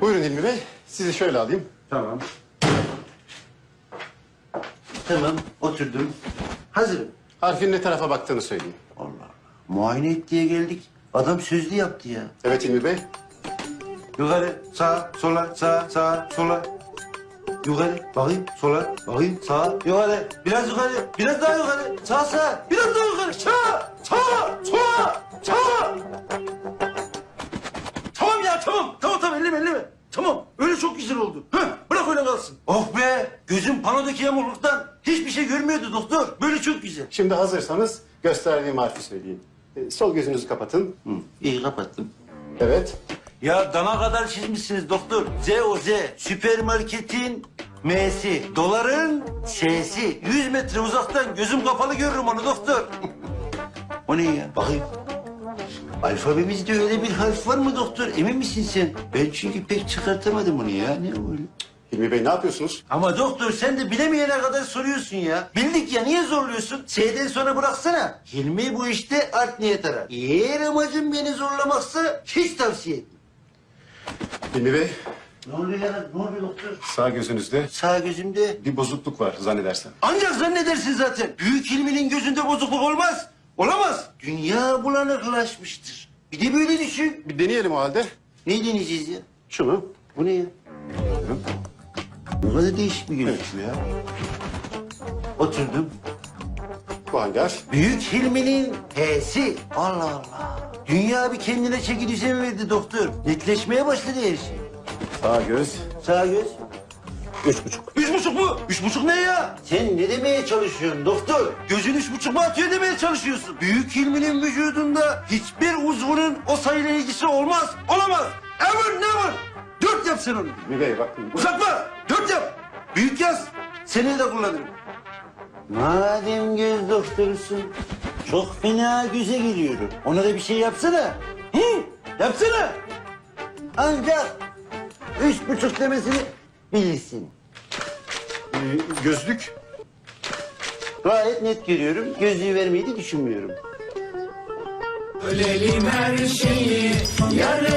Buyurun Hilmi Bey. Sizi şöyle alayım. Tamam. Tamam, oturdum. Hazırım. Harfin ne tarafa baktığını söyleyeyim. Allah Allah. Muayene et diye geldik. Adam sözlü yaptı ya. Evet Hilmi Bey. Yukarı, sağ, sola, sağ, sağ, sola. Yukarı, bakayım, sola, bakayım, sağ, yukarı. Biraz yukarı, biraz daha yukarı. Sağ, sağ, biraz daha yukarı. Sağ, sağ, sola, sağ. Tamam ya, tamam. Tamam, tamam, elleme, elleme. Tamam, öyle çok güzel oldu. Heh, bırak öyle kalsın. Oh be, gözüm panodaki yamukluktan hiçbir şey görmüyordu doktor. Böyle çok güzel. Şimdi hazırsanız gösterdiğim harfi söyleyeyim. Ee, sol gözünüzü kapatın. Hı, iyi kapattım. Evet. Ya dana kadar çizmişsiniz doktor. Z o Z. Süpermarketin M'si. Doların S'si. 100 metre uzaktan gözüm kapalı görürüm onu doktor. o ne ya? Bakayım. Alfabemizde öyle bir harf var mı doktor? Emin misin sen? Ben çünkü pek çıkartamadım onu ya. Ne öyle? Hilmi Bey ne yapıyorsunuz? Ama doktor sen de bilemeyene kadar soruyorsun ya. Bildik ya niye zorluyorsun? S'den sonra bıraksana. Hilmi bu işte art niyet arar. Eğer amacın beni zorlamaksa hiç tavsiye etmem. Hilmi Bey Ne oluyor ya? Ne oluyor doktor? sağ gözünüzde Sağ gözümde. bir bozukluk var zannedersem. Ancak zannedersin zaten. Büyük ilminin gözünde bozukluk olmaz. Olamaz. Dünya bulanıklaşmıştır. Bir de böyle düşün. Bir deneyelim o halde. Ne deneyeceğiz ya? Şunu. Bu ne ya? Ne kadar değişik bir bu ya. Oturdum. Bu hangi harf? Büyük Hilmi'nin H'si. Allah Allah. Dünya bir kendine çeki düzen verdi doktor. Netleşmeye başladı her şey. Sağ göz. Sağ göz. Üç buçuk. Üç buçuk mu? Üç buçuk ne ya? Sen ne demeye çalışıyorsun doktor? Gözün üç buçuk mu atıyor demeye çalışıyorsun? Büyük ilminin vücudunda hiçbir uzvunun o sayıyla ilgisi olmaz. Olamaz. Ever never. Dört yap sen onu. Hilmi Bey bakın. Uzatma. Dört yap. Büyük yaz. Seni de kullanırım. Madem göz doktorusun, çok fena göze geliyorum. Ona da bir şey yapsana. Hı? Yapsana. Ancak üç buçuk demesini bilirsin. Ee, gözlük. Gayet net görüyorum. Gözlüğü vermeyi de düşünmüyorum. Bölelim her şeyi yarı